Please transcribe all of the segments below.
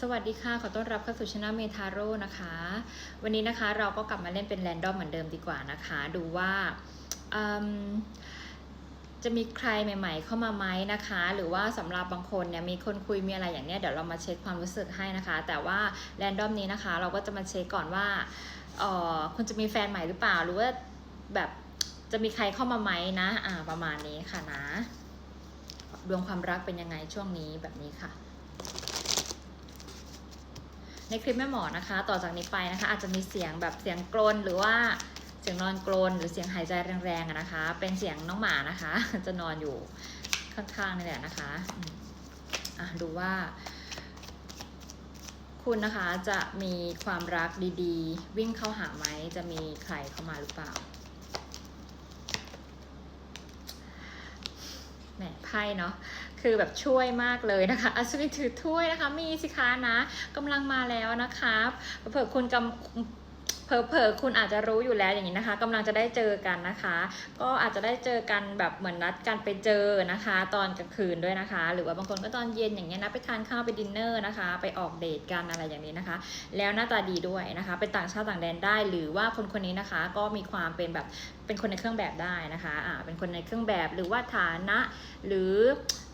สวัสดีค่ะ ขอต้อนรับเข้าสู่ช anel เมทาโร่นะคะ วันนี้นะคะเราก็กลับมาเล่นเป็นแรนดอมเหมือนเดิมดีกว่านะคะ ดูว่าจะมีใครใหม่ ๆ เข้ามาไหมนะคะ หรือว่าสำหรับบางคนเนี่ยมีคนคุยมีอะไรอย่างเนี้ยเดี๋ยวเรามาเช็คความรู้สึกให้นะคะ แต่ว่าแรนดอมนี้นะคะ เราก็จะมาเช็คก่อนว่าคุณจะมีแฟนใหม่หรือเปล่า หรือว่าแบบจะมีใครเข้ามาไหมนะ อ่าประมาณนี้ค่ะนะ ดวงความรักเป็นยังไงช่วงนี้แบบนี้ค่ะ ในคลิปแม่หมอนะคะ ต่อจากนี้ไปนะคะ อาจจะมีเสียงแบบเสียงกรนหรือว่าเสียงนอนกรนหรือเสียงหายใจแรงๆนะคะ เป็นเสียงน้องหมานะคะ จะนอนอยู่ข้างๆนี่แหละนะคะอะดูว่า คุณนะคะจะมีความรักดีๆ วิ่งเข้าหาไหมจะมีใครเข้ามาหรือเปล่า ใช่เนาะคือแบบช่วยมากเลยนะคะอัศวินถือถ้วยนะคะ มีสิคะนะกำลังมาแล้วนะคะเผื่อคุณกำ เผลอๆคุณอาจจะรู้อยู่แล้วอย่างนี้นะคะกำลังจะได้เจอกันนะคะ ก็อาจจะได้เจอกันแบบเหมือนนัดกันไปเจอนะคะ ตอนกลางคืนด้วยนะคะ หรือว่าบางคนก็ตอนเย็นอย่างเงี้ยนะไปทานข้าวไปดินเนอร์นะคะ ไปออกเดทกันอะไรอย่างนี้นะคะ แล้วหน้าตาดีด้วยนะคะ เป็นต่างชาติต่างแดนได้ หรือว่าคนคนนี้นะคะก็มีความเป็นแบบเป็นคนในเครื่องแบบได้นะคะอ่าเป็นคนในเครื่องแบบหรือว่าฐานะ หรือ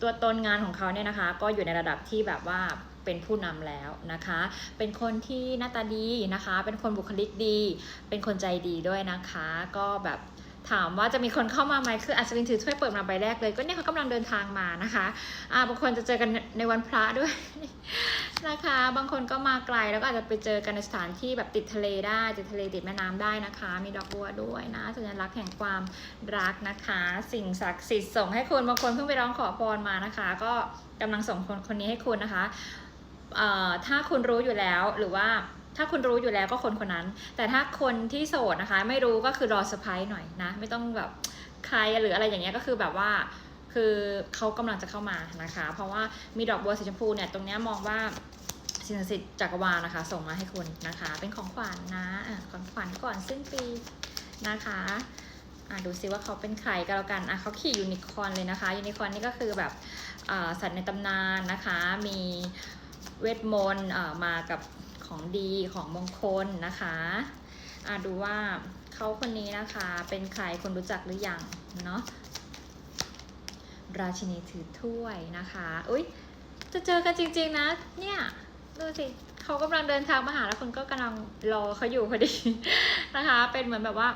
ตัวตนงานของเขาเนี่ยนะคะ ก็อยู่ในระดับที่แบบว่า เป็นผู้นำแล้วนะคะ เป็นคนที่หน้าตาดีนะคะ เป็นคนบุคลิกดี เป็นคนใจดีด้วยนะคะ ก็แบบถามว่าจะมีคนเข้ามาไหมคืออัศวินถือถ้วยเปิดมาใบแรกเลย ก็เนี่ยเขากำลังเดินทางมานะคะอ่าบางคนจะเจอกันในวันพระด้วยนะคะ บางคนก็มาไกลแล้วก็อาจจะไปเจอกันในสถานที่แบบติดทะเลได้ติดทะเลติดแม่น้ำได้นะคะ มีดอกบัวด้วยนะสัญลักษณ์แห่งความรักนะคะ สิ่งศักดิ์สิทธิ์ส่งให้คุณบางคนเพิ่งไปร้องขอพรมานะคะ ก็กำลังส่งคนคนนี้ให้คุณนะคะ ถ้าคุณรู้อยู่แล้วหรือว่าถ้าคุณรู้อยู่แล้วก็คนคนนั้น แต่ถ้าคนที่โสดนะคะ ไม่รู้ก็คือรอเซอร์ไพรส์หน่อยนะ ไม่ต้องแบบใครหรืออะไรอย่างเงี้ยก็คือแบบว่า คือเขากำลังจะเข้ามานะคะ เพราะว่ามีดอกบัวสีชมพูเนี่ยตรงเนี้ยมองว่าสิ่งศักดิ์สิทธิ์จักรวาลนะคะ ส่งมาให้คุณนะคะ เป็นของขวัญนะอะของขวัญก่อนสิ้นปีนะคะอะดูซิว่าเขาเป็นใครก็แล้วกันอะเขาขี่ยูนิคอร์นเลยนะคะยูนิคอร์นนี่ก็คือแบบสัตว์ในตำนานนะคะมี เวทมนต์อ่ามากับของดีของมงคลนะคะอะดูว่าเขาคนนี้นะคะเป็นใครคนรู้จักหรือยังเนาะราชินีถือถ้วยนะคะอุ้ยจะเจอกันจริง ๆนะ เนี่ยดูสิเขากำลังเดินทางมาหาแล้วคุณก็กำลังรอเขาอยู่พอดีนะคะ เป็นเหมือนแบบว่า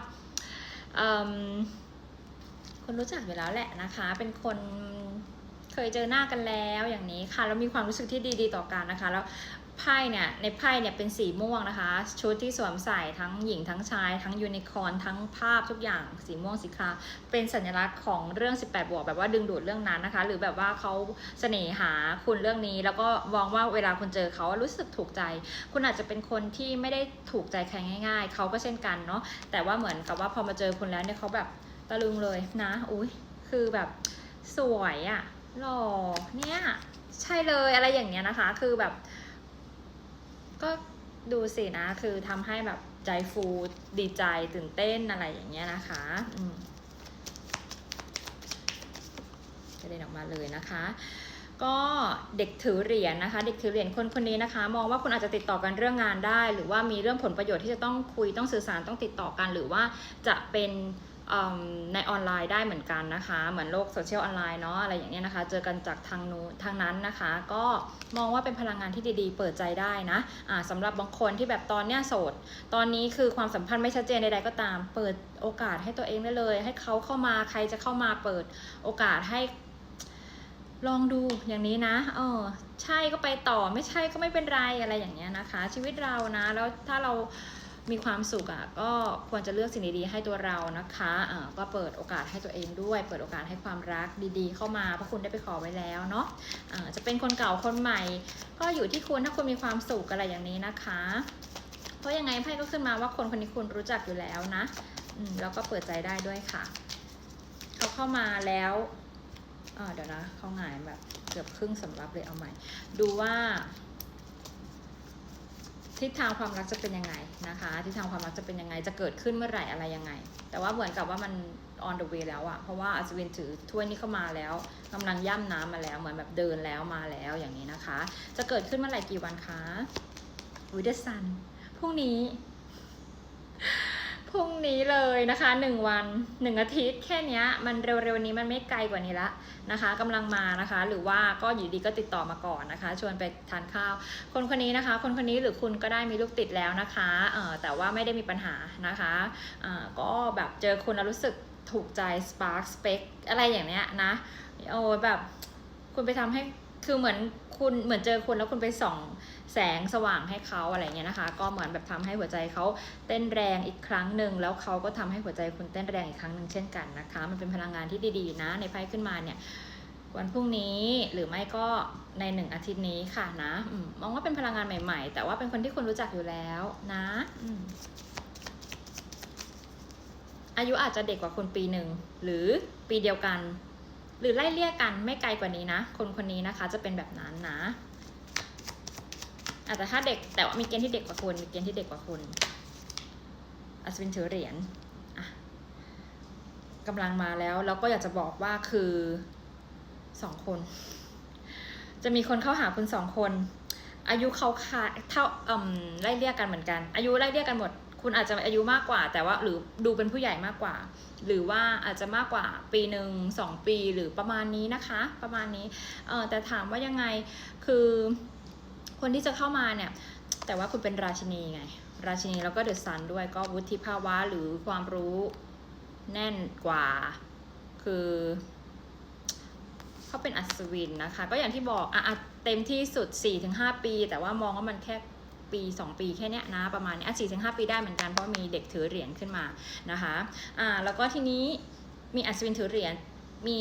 คนรู้จักอยู่แล้วแหละนะคะ เป็นคน เคยเจอหน้ากันแล้วอย่างนี้ค่ะแล้วมีความรู้สึกที่ดีๆต่อกันนะคะ แล้วไพ่เนี่ยในไพ่เนี่ยเป็นสีม่วงนะคะ ชุดที่สวมใส่ทั้งหญิงทั้งชาย ทั้งยูนิคอร์นทั้งภาพทุกอย่างสีม่วงสีคราเป็นสัญลักษณ์ของเรื่อง 18 บวกแบบว่าดึงดูดเรื่องนั้นนะคะ หรือแบบว่าเขาเสน่หาคุณเรื่องนี้ แล้วก็มองว่าเวลาคุณเจอเขารู้สึกถูกใจ คุณอาจจะเป็นคนที่ไม่ได้ถูกใจใครง่าย ๆเขาก็เช่นกันเนาะแต่ว่าเหมือนกับว่าพอมาเจอคุณแล้วเนี่ยเขาแบบตะลึงเลยนะอุ้ยคือแบบสวยอะ หล่อเนี่ยใช่เลยอะไรอย่างเงี้ยนะคะ คือแบบ ก็ดูสินะ คือทำให้แบบใจฟูดีใจตื่นเต้นอะไรอย่างเงี้ยนะคะอืมกระเด็นออกมาเลยนะคะก็เด็กถือเหรียญนะคะ เด็กถือเหรียญคนคนนี้นะคะ มองว่าคุณอาจจะติดต่อกันเรื่องงานได้ หรือว่ามีเรื่องผลประโยชน์ที่จะต้องคุยต้องสื่อสารต้องติดต่อกัน หรือว่าจะเป็น ในออนไลน์ได้เหมือนกันนะคะ เหมือนโลกโซเชียลออนไลน์เนาะอะไรอย่างเงี้ยนะคะ เจอกันจากทางนู้นทางนั้นนะคะ ก็มองว่าเป็นพลังงานที่ดีๆ เปิดใจได้นะอ่าสำหรับบางคนที่แบบตอนเนี้ยโสด ตอนนี้คือความสัมพันธ์ไม่ชัดเจนใดๆก็ตาม เปิดโอกาสให้ตัวเองได้เลย ให้เขาเข้ามาใครจะเข้ามาเปิดโอกาสให้ลองดูอย่างนี้นะ เออ ใช่ก็ไปต่อไม่ใช่ก็ไม่เป็นไรอะไรอย่างเงี้ยนะคะ ชีวิตเรานะ แล้วถ้าเรา มีความสุขอะ่ะก็ควรจะเลือกสิ่งดีๆให้ตัวเรานะคะอ่าก็เปิดโอกาสให้ตัวเองด้วย เปิดโอกาสให้ความรักดีๆ เข้ามาเพราะคุณได้ไปขอไว้แล้วเนาะอ่าจะเป็นคนเก่าคนใหม่ ก็อยู่ที่คุณถ้าคุณมีความสุขอะไรอย่างนี้นะคะ เพราะยังไงไพ่ก็ขึ้นมาว่าคนคนนี้คุณรู้จักอยู่แล้วนะอืมแล้วก็เปิดใจได้ด้วยค่ะเขาเข้ามาแล้วเดี๋ยวนะเขาหงายแบบเกือบครึ่งสำรับเลยเอาใหม่ ดูว่า ทิศทางความรักจะเป็นยังไงนะคะทิศทางความรักจะเป็นยังไงจะเกิดขึ้นเมื่อไหร่อะไรยังไง แต่ว่าเหมือนกับว่ามัน on the way แล้วอะเพราะว่าอัศวินถือถ้วยนี้เข้ามาแล้วกำลังย่ำน้ำมาแล้วเหมือนแบบเดินแล้วมาแล้วอย่างนี้นะคะ จะเกิดขึ้นเมื่อไหร่กี่วันคะวิเดซันพรุ่งนี้ รุ่งนี้เลยนะคะหนึ่งวันหนึ่งอาทิตย์แค่นี้มันเร็วๆนี้มันไม่ไกลกว่านี้ละนะคะกำลังมานะคะ หรือว่าก็อยู่ดีก็ติดต่อมาก่อนนะคะ ชวนไปทานข้าว คนคนนี้นะคะ คนคนนี้หรือคุณก็ได้มีลูกติดแล้วนะคะเอ่อแต่ว่าไม่ได้มีปัญหานะคะอ่าก็แบบเจอคุณแล้วรู้สึกถูกใจ spark spec อะไรอย่างเนี้ยนะโอ้แบบคุณไปทำให้ คือเหมือนคุณเหมือนเจอคุณแล้วคุณไปส่องแสงสว่างให้เขาอะไรเงี้ยนะคะ ก็เหมือนแบบทำให้หัวใจเขาเต้นแรงอีกครั้งหนึ่งแล้วเขาก็ทำให้หัวใจคุณเต้นแรงอีกครั้งหนึ่งเช่นกันนะคะ มันเป็นพลังงานที่ดีๆนะ ในไพ่ขึ้นมาเนี่ยวันพรุ่งนี้หรือไม่ก็ในหนึ่งอาทิตย์นี้ค่ะนะอมมองว่าเป็นพลังงานใหม่ ๆ แต่ว่าเป็นคนที่คุณรู้จักอยู่แล้วนะออายุอาจจะเด็กกว่าคุณปีหนึ่งหรือปีเดียวกัน หรือไล่เลี่ยกันไม่ไกลกว่านี้นะ คนคนนี้นะคะจะเป็นแบบนั้นนะอาจจะถ้าเด็กแต่ว่ามีเกณฑ์ที่เด็กกว่าคุณมีเกณฑ์ที่เด็กกว่าคุณอัศวินถือเหรียญกำลังมาแล้วแล้วก็อยากจะบอกว่าคือสองคน จะมีคนเข้าหาคุณสองคน อายุเขาคาเท่าอืมไล่เรียกกันเหมือนกัน อายุไล่เรียกกันหมด คุณอาจจะอายุมากกว่า แต่ว่าหรือดูเป็นผู้ใหญ่มากกว่า หรือว่าอาจจะมากกว่าปีหนึ่งสองปีหรือประมาณนี้นะคะ ประมาณนี้เออแต่ถามว่ายังไงคือคนที่จะเข้ามาเนี่ย แต่ว่าคุณเป็นราชินีไง ราชินีแล้วก็เดอะซันด้วยก็วุฒิภาวะหรือความรู้แน่นกว่า คือเขาเป็นอัศวินนะคะ ก็อย่างที่บอกอะอะเต็มที่สุด 4-5 ปี แต่ว่ามองว่ามันแค่ ปี 2 ปีแค่เนี้ยนะประมาณนี้อะ4-5ปีได้เหมือนกันเพราะมีเด็กถือเหรียญขึ้นมานะคะอ่าแล้วก็ทีนี้มีอัศวินถือเหรียญมี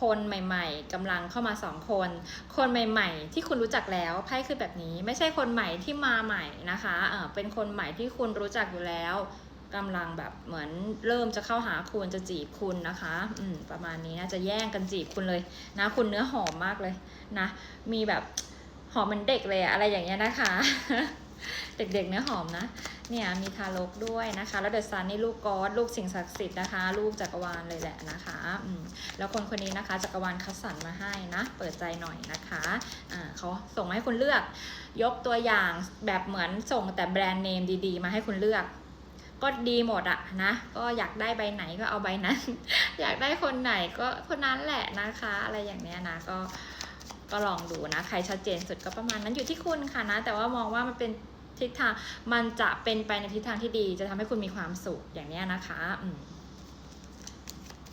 คนใหม่ๆกำลังเข้ามาสองคน คนใหม่ ๆ ที่คุณรู้จักแล้วไพ่คือแบบนี้ ไม่ใช่คนใหม่ที่มาใหม่นะคะเออเป็นคนใหม่ที่คุณรู้จักอยู่แล้วกำลังแบบเหมือนเริ่มจะเข้าหาคุณจะจีบคุณนะคะอืมประมาณนี้นะจะแย่งกันจีบคุณเลยนะคุณเนื้อหอมมากเลยนะ มีแบบหอมเหมือนเด็กเลยอะอะไรอย่างเงี้ยนะคะ เด็กๆเนื้อหอมนะ เนี่ยมีทารกด้วยนะคะ แล้วเดอะซันนี่ลูกกอดลูกสิ่งศักดิ์สิทธิ์นะคะ ลูกจักรวาลเลยแหละนะคะอืมแล้วคนคนนี้นะคะจักรวาลคัดสรรมาให้นะ เปิดใจหน่อยนะคะอ่าเขาส่งให้คุณเลือก ยกตัวอย่างแบบเหมือนส่งแต่แบรนด์เนมดีๆ มาให้คุณเลือกก็ดีหมดอะนะ ก็อยากได้ใบไหนก็เอาใบนั้น อยากได้คนไหนก็คนนั้นแหละนะคะ อะไรอย่างเนี้ยนะก็ ก็ลองดูนะ ใครชัดเจนสุดก็ประมาณนั้นอยู่ที่คุณค่ะนะ แต่ว่ามองว่ามันเป็นทิศทางมันจะเป็นไปในทิศทางที่ดี จะทำให้คุณมีความสุขอย่างนี้นะคะอื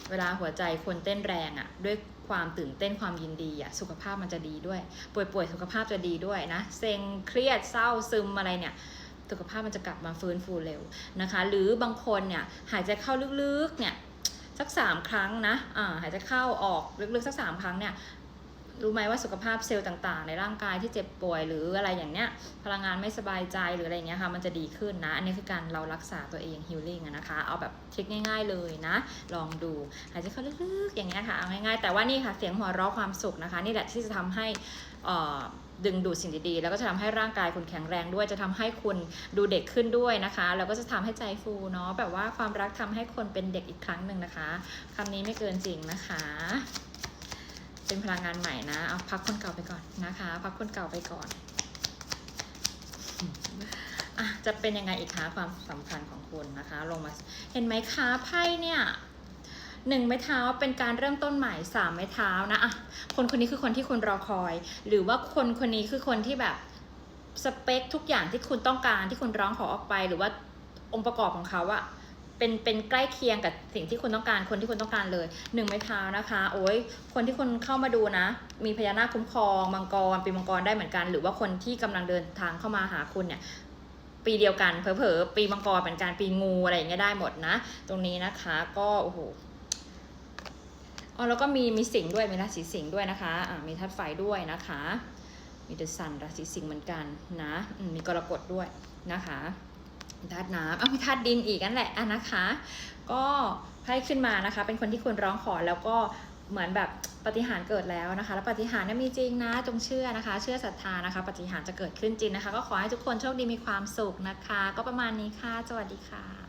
เวลาหัวใจคนเต้นแรงอะ่ะ ด้วยความตื่นเต้นความยินดีอะ่ะสุขภาพมันจะดีด้วย ป่วยๆสุขภาพจะดีด้วยนะเซ็งเครียดเศร้าซึมอะไรเนี่ยสุขภาพมันจะกลับมาฟื้นฟูเร็วนะคะ หรือบางคนเนี่ยหายใจเข้าลึกๆเนี่ยสักสามครั้งนะอ่าหายใจเข้าออกลึกๆสักสามครั้งเนี่ย รู้ไหมว่าสุขภาพเซลล์ต่างๆ ในร่างกายที่เจ็บป่วย หรืออะไรอย่างเนี้ยพลังงานไม่สบายใจหรืออะไรอย่างเงี้ยค่ะมันจะดีขึ้นนะ อันนี้คือการเรารักษาตัวเองฮิลลิ่งนะคะ เอาแบบเช็คง่าย ๆเลยนะ ลองดูหายใจเข้าลึกๆอย่างเงี้ยค่ะเอาง่ายๆแต่ว่านี่ค่ะเสียงหัวเราะความสุขนะคะ นี่แหละที่จะทำให้อ่อดึงดูดสิ่งดีๆ แล้วก็จะทำให้ร่างกายคุณแข็งแรงด้วย จะทำให้คุณดูเด็กขึ้นด้วยนะคะ แล้วก็จะทำให้ใจฟูเนาะ แบบว่าความรักทำให้คนเป็นเด็กอีกครั้งหนึ่งนะคะคำนี้ไม่เกินจริงนะคะ เป็นพลังงานใหม่นะ เอาพักคนเก่าไปก่อนนะคะ พักคนเก่าไปก่อนอะจะเป็นยังไงอีกคะความสัมพันธ์ของคุณนะคะ ลงมาเห็นไหมคะไพ่เนี่ยหนึ่งไม้เท้าเป็นการเริ่มต้นใหม่สามไม้เท้านะอะคนคนนี้คือคนที่คุณรอคอย หรือว่าคนคนนี้คือคนที่แบบสเปคทุกอย่างที่คุณต้องการที่คุณร้องขอออกไปหรือว่าองค์ประกอบของเขาอะ เป็นเป็นใกล้เคียงกับสิ่งที่คุณต้องการคนที่คุณต้องการเลยหนึ่งไม้เท้านะคะ โอ้ยคนที่คุณเข้ามาดูนะ มีพญานาคคุ้มครองมังกรปีมังกรได้เหมือนกัน หรือว่าคนที่กำลังเดินทางเข้ามาหาคุณเนี่ยปีเดียวกันเผลอๆปีมังกรเป็นการปีงูอะไรอย่างเงี้ยได้หมดนะ ตรงนี้นะคะก็โอ้โหอ๋อแล้วก็มีมีสิงห์ด้วยมีราศีสิงห์ด้วยนะคะอ่ามีธาตุไฟด้วยนะคะ มีเดอะซันราศีสิงห์เหมือนกันนะมีกรกฎด้วยนะคะ ธาตุน้ำอ้าวมีธาตุดินอีกนั่นแหละอะนะคะ ก็ไพ่ขึ้นมานะคะ เป็นคนที่คุณร้องขอแล้วก็เหมือนแบบปฏิหารเกิดแล้วนะคะ แล้วปฏิหารเนี่ยมีจริงนะ จงเชื่อนะคะ เชื่อศรัทธานะคะ ปฏิหารจะเกิดขึ้นจริงนะคะ ก็ขอให้ทุกคนโชคดีมีความสุขนะคะ ก็ประมาณนี้ค่ะ สวัสดีค่ะ